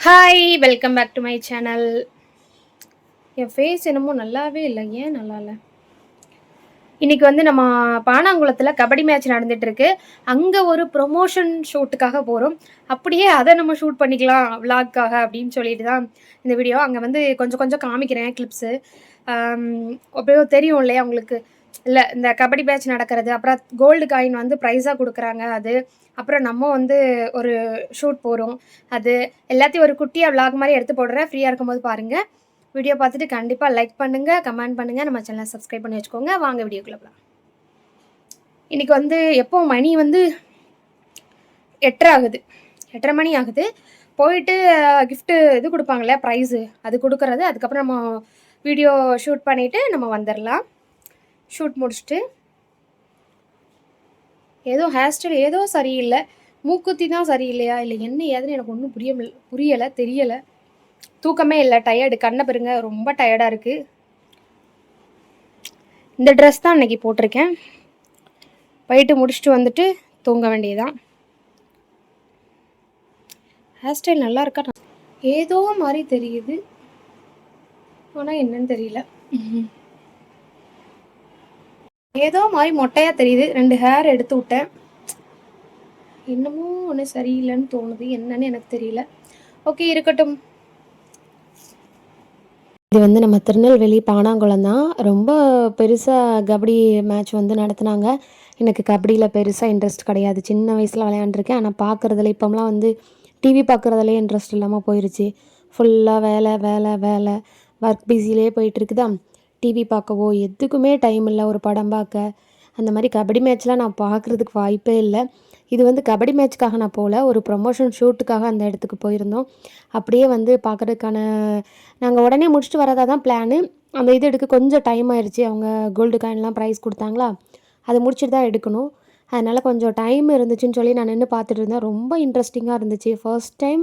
Hi welcome back to my channel N face என்னமோ நல்லாவே இல்லை. ஏன் நல்லா இல்லை? இன்னைக்கு வந்து நம்ம பானாங்குளத்தில் கபடி மேட்ச் நடந்துகிட்ருக்கு அங்கே ஒரு ப்ரொமோஷன் ஷூட்டுக்காக போகிறோம் அப்படியே அதை நம்ம ஷூட் பண்ணிக்கலாம் விளாக்காக அப்படின்னு சொல்லிட்டு தான் இந்த வீடியோ அங்கே வந்து கொஞ்சம் கொஞ்சம் காமிக்கிறேன் கிளிப்ஸு அப்படியோ தெரியும் இல்லையா உங்களுக்கு? இல்லை இந்த கபடி பேட்ச் நடக்கிறது அப்புறம் கோல்டு காயின் வந்து ப்ரைஸாக கொடுக்குறாங்க அது. அப்புறம் நம்ம வந்து ஒரு ஷூட் போகிறோம் அது எல்லாத்தையும் ஒரு குட்டியாக விளாக் மாதிரி எடுத்து போடுறேன். ஃப்ரீயாக இருக்கும்போது பாருங்கள் வீடியோ பார்த்துட்டு கண்டிப்பாக லைக் பண்ணுங்கள் கமெண்ட் பண்ணுங்கள் நம்ம சேனலை சப்ஸ்கிரைப் பண்ணி வச்சுக்கோங்க. வாங்க வீடியோக்குள்ளே போகலாம் இன்றைக்கி வந்து எப்போ மணி வந்து எட்டரை ஆகுது. எட்டரை மணி ஆகுது. போயிட்டு கிஃப்ட்டு இது கொடுப்பாங்களே ப்ரைஸு அது கொடுக்குறது. அதுக்கப்புறம் நம்ம வீடியோ ஷூட் பண்ணிவிட்டு நம்ம வந்துடலாம் ஷூட் முடிச்சுட்டு ஏதோ ஹேர் ஸ்டைல் ஏதோ சரியில்லை. மூக்குத்தி தான் சரியில்லையா? இல்லை என்ன ஏதுன்னு எனக்கு ஒன்றும் புரிய புரியலை தெரியலை. தூக்கமே இல்லை டயர்டு கண்ணை பெருங்க ரொம்ப டயர்டாக இருக்குது இந்த ட்ரெஸ் தான் இன்றைக்கி போட்டிருக்கேன். போயிட்டு முடிச்சுட்டு வந்துட்டு தூங்க வேண்டியதுதான். ஹேர் ஸ்டைல் நல்லா இருக்கா? ஏதோ மாதிரி தெரியுது. ஆனால் என்னன்னு தெரியல. ஏதோ மாதிரி மொட்டையாக தெரியுது. ரெண்டு ஹேர் எடுத்து விட்டேன். என்னமோ ஒன்று சரியில்லைன்னு தோணுது. என்னன்னு எனக்கு தெரியல. ஓகே இருக்கட்டும். இது வந்து நம்ம திருநெல்வேலி பானாங்குளம் தான். ரொம்ப பெருசாக கபடி மேட்ச் வந்து நடத்துனாங்க. எனக்கு கபடியில் பெருசாக இன்ட்ரெஸ்ட் கிடையாது. சின்ன வயசில் விளையாண்டுருக்கேன். ஆனால் பார்க்குறதுல இப்போம்லாம் வந்து டிவி பார்க்குறதுலே இன்ட்ரெஸ்ட் இல்லாமல் போயிடுச்சு ஃபுல்லாக வேலை வேலை வேலை. ஒர்க் பிஸிலே போயிட்டுருக்குதா டிவி பார்க்கவோ எதுக்குமே டைம் இல்லை ஒரு படம் பார்க்க. அந்த மாதிரி கபடி மேட்ச்லாம் நான் பார்க்குறதுக்கு வாய்ப்பே இல்லை. இது வந்து கபடி மேட்ச்க்காக நான் போகல ஒரு ப்ரொமோஷன் ஷூட்டுக்காக அந்த இடத்துக்கு போயிருந்தோம். அப்படியே வந்து பார்க்குறதுக்கான நாங்கள் உடனே முடிச்சுட்டு வரதா தான் பிளானு அந்த இது எடுக்க கொஞ்சம் டைம் ஆயிடுச்சு அவங்க கோல்டு காயின்லாம் ப்ரைஸ் கொடுத்தாங்களா? அதை முடிச்சுட்டு தான் எடுக்கணும். அதனால் கொஞ்சம் டைம் இருந்துச்சுன்னு சொல்லி நான் நின்று பார்த்துட்டு இருந்தேன். ரொம்ப இன்ட்ரெஸ்டிங்காக இருந்துச்சு. ஃபர்ஸ்ட் டைம்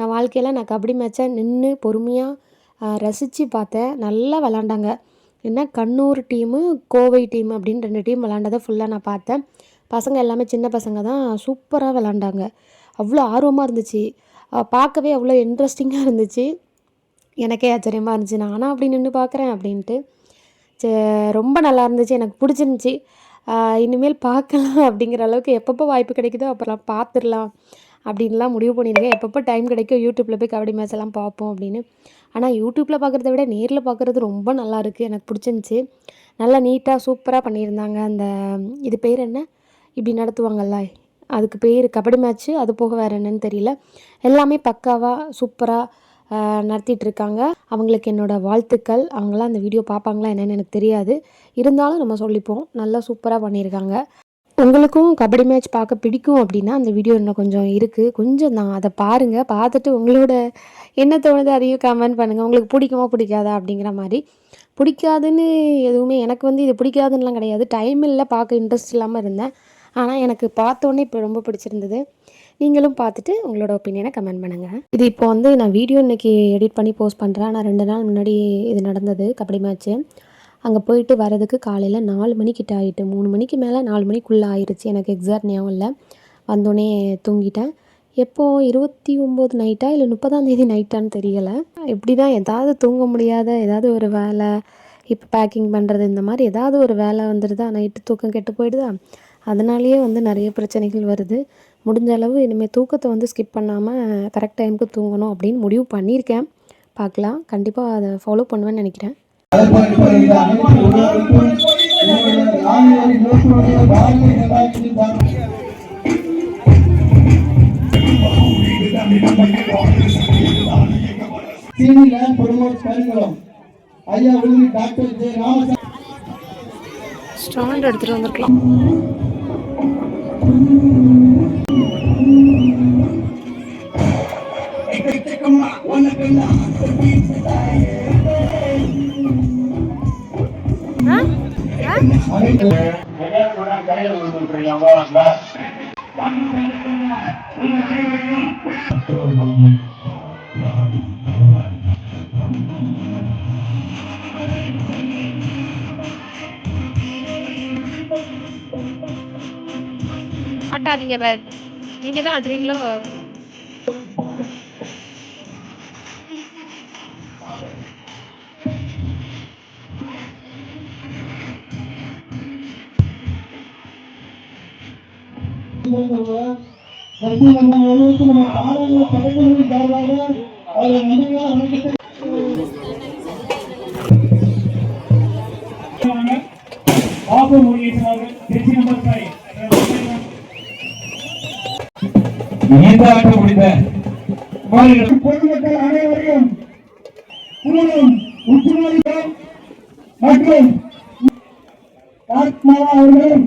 என் வாழ்க்கையில் நான் கபடி மேட்ச்சை நின்று பொறுமையாக ரசித்து பார்த்தேன். நல்லா விளாண்டாங்க. என்ன கண்ணூர் டீமு கோவை டீம் அப்படின்னு ரெண்டு டீம் விளாண்டதை ஃபுல்லாக நான் பார்த்தேன். பசங்க எல்லாமே சின்ன பசங்க தான் சூப்பராக விளாண்டாங்க அவ்வளோ ஆர்வமாக இருந்துச்சு. பார்க்கவே அவ்வளோ இன்ட்ரெஸ்டிங்காக இருந்துச்சு. எனக்கே ஆச்சரியமாக இருந்துச்சு. நானும் அப்படி நின்று பார்க்குறேன் அப்படின்ட்டு. சே ரொம்ப நல்லா இருந்துச்சு. எனக்கு பிடிச்சிருந்துச்சி. இனிமேல் பார்க்கலாம் அப்படிங்கிற அளவுக்கு எப்பப்போ வாய்ப்பு கிடைக்குதோ அப்புறம் பார்த்துடலாம். அப்படின்லாம் முடிவு பண்ணியிருக்கேன் எப்பப்போ டைம் கிடைக்கும் யூடியூப்பில் போய் கபடி மேட்ச் எல்லாம் பார்ப்போம் அப்படின்னு. ஆனால் யூடியூப்பில் பார்க்குறத விட நேரில் பார்க்குறது ரொம்ப நல்லா இருக்குது எனக்கு பிடிச்சிருந்துச்சி. நல்லா நீட்டாக சூப்பராக பண்ணியிருந்தாங்க. அந்த இது பேர் என்ன? இப்படி நடத்துவாங்கல்ல. அதுக்கு பேர் கபடி மேட்ச்சு அது போக வேறு என்னன்னு தெரியல. எல்லாமே பக்காவாக சூப்பராக நடத்திட்டு இருக்காங்க. அவங்களுக்கு என்னோடய வாழ்த்துக்கள். அவங்களாம் அந்த வீடியோ பார்ப்பாங்களா என்னென்னு எனக்கு தெரியாது. இருந்தாலும் நம்ம சொல்லிப்போம். நல்லா சூப்பராக பண்ணியிருக்காங்க. உங்களுக்கும் கபடி மேட்ச் பார்க்க பிடிக்கும் அப்படின்னா அந்த வீடியோ இன்னும் கொஞ்சம் இருக்குது கொஞ்சம் தான் அதை பாருங்கள் பார்த்துட்டு உங்களோட என்ன தோணுது அதையும் கமெண்ட் பண்ணுங்கள் உங்களுக்கு பிடிக்குமா பிடிக்காதா அப்படிங்கிற மாதிரி. பிடிக்காதுன்னு எதுவுமே எனக்கு வந்து இது பிடிக்காதுன்னெலாம் கிடையாது. டைம் இல்லை பார்க்க இன்ட்ரெஸ்ட் இல்லாமல் இருந்தேன். ஆனால் எனக்கு பார்த்தோன்னே இப்போ ரொம்ப பிடிச்சிருந்தது. நீங்களும் பார்த்துட்டு உங்களோட ஒப்பீனியனை கமெண்ட் பண்ணுங்கள் இது இப்போ வந்து நான் வீடியோ இன்னைக்கு எடிட் பண்ணி போஸ்ட் பண்ணுறேன் ஆனால் ரெண்டு நாள் முன்னாடி இது நடந்தது கபடி மேட்ச்சு அங்கே போயிட்டு வரதுக்கு காலையில் நாலு மணிக்கிட்ட ஆகிட்டு மூணு மணிக்கு மேலே நாலு மணிக்குள்ளே ஆயிடுச்சு எனக்கு எக்ஸாக்ட் ஞாபகம் இல்லை. வந்தோடனே தூங்கிட்டேன். எப்போ இருபத்தி ஒம்பது நைட்டா இல்லை முப்பதாம் தேதி நைட்டான்னு தெரியலை. இப்படி தான் ஏதாவது தூங்க முடியாத ஏதாவது ஒரு வேலை இப்போ பேக்கிங் பண்ணுறது இந்த மாதிரி ஏதாவது ஒரு வேலை வந்துடுதா நைட்டு தூக்கம் கெட்டு போயிடுதா? அதனாலேயே வந்து நிறைய பிரச்சனைகள் வருது. முடிஞ்ச அளவு இனிமேல் தூக்கத்தை வந்து ஸ்கிப் பண்ணாமல் கரெக்ட் டைமுக்கு தூங்கணும் அப்படின்னு முடிவு பண்ணியிருக்கேன். பார்க்கலாம். கண்டிப்பாக அதை ஃபாலோ பண்ணுவேன்னு நினைக்கிறேன். சீனில ப்ரொமோட் கருங்குளம் ஐயா விழுந்து டாக்டர் ராமசாமி ஸ்டாண்ட் வந்திருக்கலாம் அனைத்து ஆட்டாதீங்க நீங்க தான் ஆடுறீங்களோ வந்து நம்ம அளவுக்கு நம்ம பாடங்களை படைக்கிறதுக்கு சார்பாக அவரை நன்றியாக வணக்கத்தை பாபு அவர்கள் திருச்சி நம்பர் ஃபைவ் முடிந்த பொதுமக்கள் அனைவரையும் மற்றும் ஆத்மாவா அவர்களும்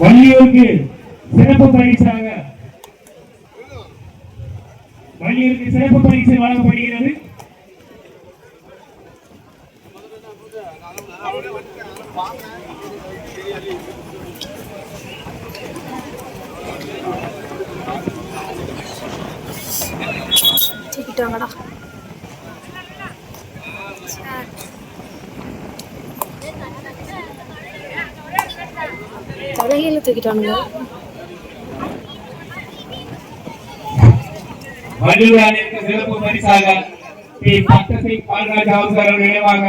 வள்ளியூருக்கு சிறப்பு பரிசாக வள்ளியூருக்கு சிறப்பு பரிசு வழங்கப்படுகிறது. தூக்கிட்டு தூக்கிட்டானுங்க வள்ளியூர் அணிக்கு சிறப்பு பரிசாக பி பட்டத்தை பால்ராஜ் அவசரம் நினைவாக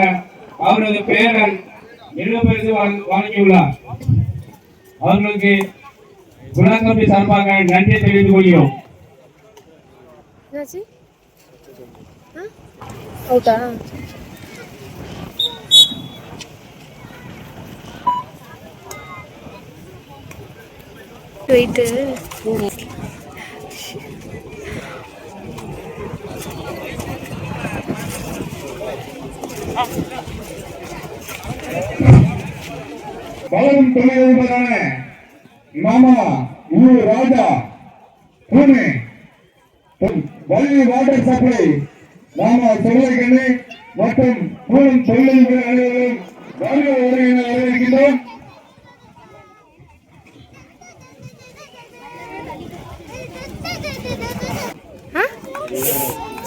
அவரது பேரன் பரிசு வழங்கியுள்ளார். அவர்களுக்கு குணாகம்பி சார்பாக நன்றி தெரிவித்துக் கொள்கிறோம். வெயிட்டு பலரும் தொழிலதிபரான மாமா U Raja Pune Valli water supply மாமா செல்வகண்ணு மற்றும் பூனம் தொழிலதிபர் அனைவரும் வருக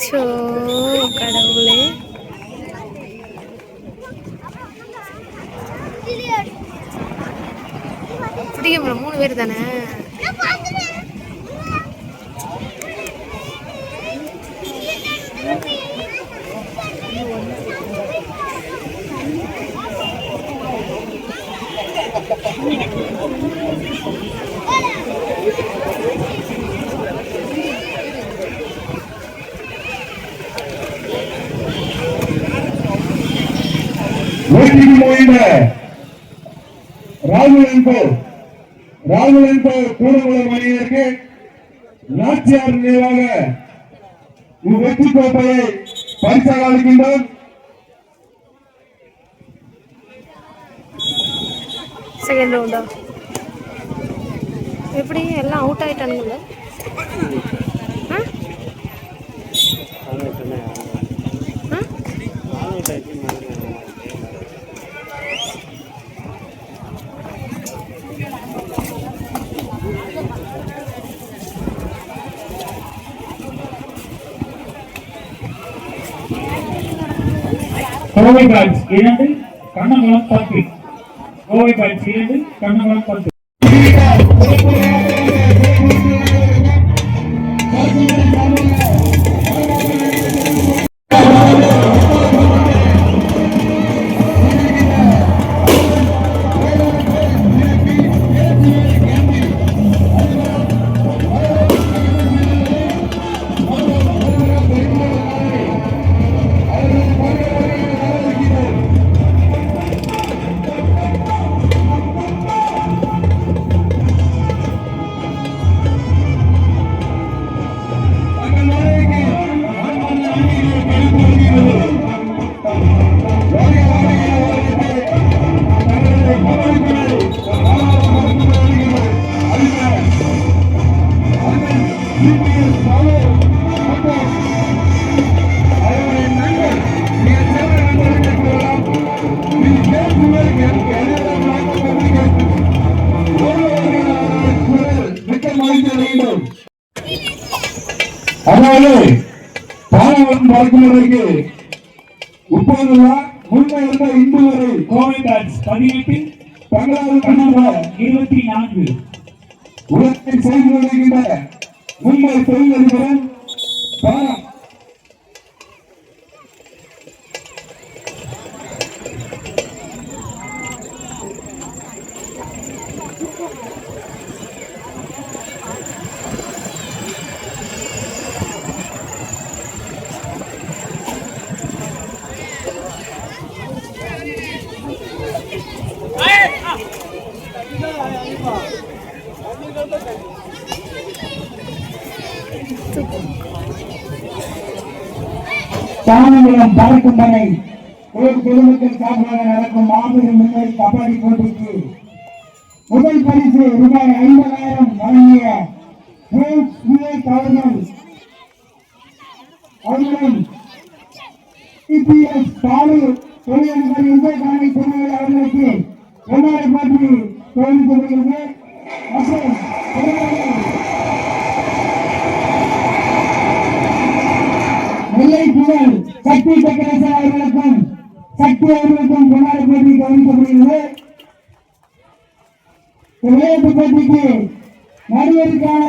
சோ கடவுளே பிடிக்கப்படும் மூணு பேர் தானே? வெற்றிக்கு முயன்ற ராகுல் என்போ ராகுல் என்போ கூடங்குளம் அணியினருக்கு நாச்சியார் நினைவாக வெற்றி கோப்பையை பரிசாக அளிக்கின்றோம் செகண்ட் ரவுண்டா? எப்படி எல்லாம் அவுட் ஆயிட்டானுங்கள கோவை பாய்ஸ் இரண்டு கண்ணங்குளம் பத்து. கோவை பாய்ஸ் இரண்டு கண்ணங்குளம் பத்து. உப்பானுள்ளா முன்ன இருந்த கோவை பேட்ச் பதினெட்டு தங்களாறு கண்ணாபுரம் இருபத்தி நான்கு. உலகத்தை செய்து வருகின்ற மும்பை தொழிலதிபரும் பாலம் தானங்குளம் பார்க்கும் பனை உலக பொதுமக்கள் சார்பாக நடக்கும் மாபெரும் முன்னணி கபடி போட்டிக்கு முதல் பரிசு ரூபாய் ஐம்பதாயிரம் வழங்கிய அவர்களும் சிபிஎஸ் பாலு தொழிலதிபர் திருநெல்வேலி அவர்களுக்கு பொன்னாடை போட்டி தோல்விக்கப்படுகிறது மற்றும் பொதுமக்கள் சக்தி சக்கரேசன் அவர்களுக்கும் சக்தி அவர்களுக்கும் கொண்டாட போட்டி கவனிக்கப்படுகிறது இந்த விளையாட்டு போட்டிக்கு நடுவருக்கான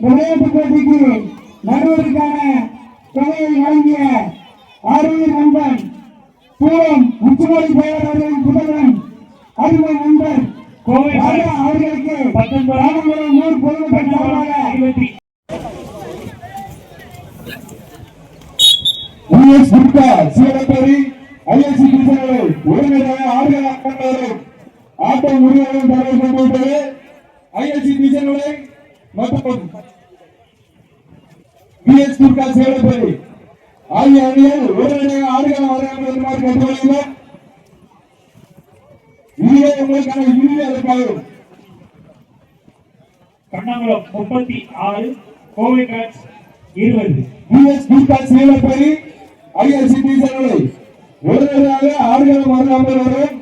விளையாட்டு போட்டிக்கு நடுவருக்கான தொகையை வழங்கிய ஆரோக்கிய நண்பன் பூரம் உச்சுமொழி பெயர் அவர்களின் புதல்வன் அருமை நண்பர் கோவை அவர்களுக்கு ராமபுரம் இருபத்தி யுஎஸ் குப்தா சீரப்பேரி ஐஎஸ்சி ஆட்டம் ஐஎஸ்சி பிரிசனரை மற்றும் பிஎஸ் குப்தா சீரப்பேரி ஆகிய அணிகள் ஒருங்கிணைந்த ஆடுகளம் வராமல் வருமாறு கேட்டுக்கொள்கிறோம் இதுவே உங்களுக்கான இறுதி அதற்காகும் கண்ணாங்குளம் முப்பத்தி ஆறு கோவை பேட்ச் இருபது யுஎஸ் குப்தா சீரப்பேரி ஐஎஸ்சி பிரிசனரை ஒருங்கிணைந்த ஆடுகளம் வராமல் வரும்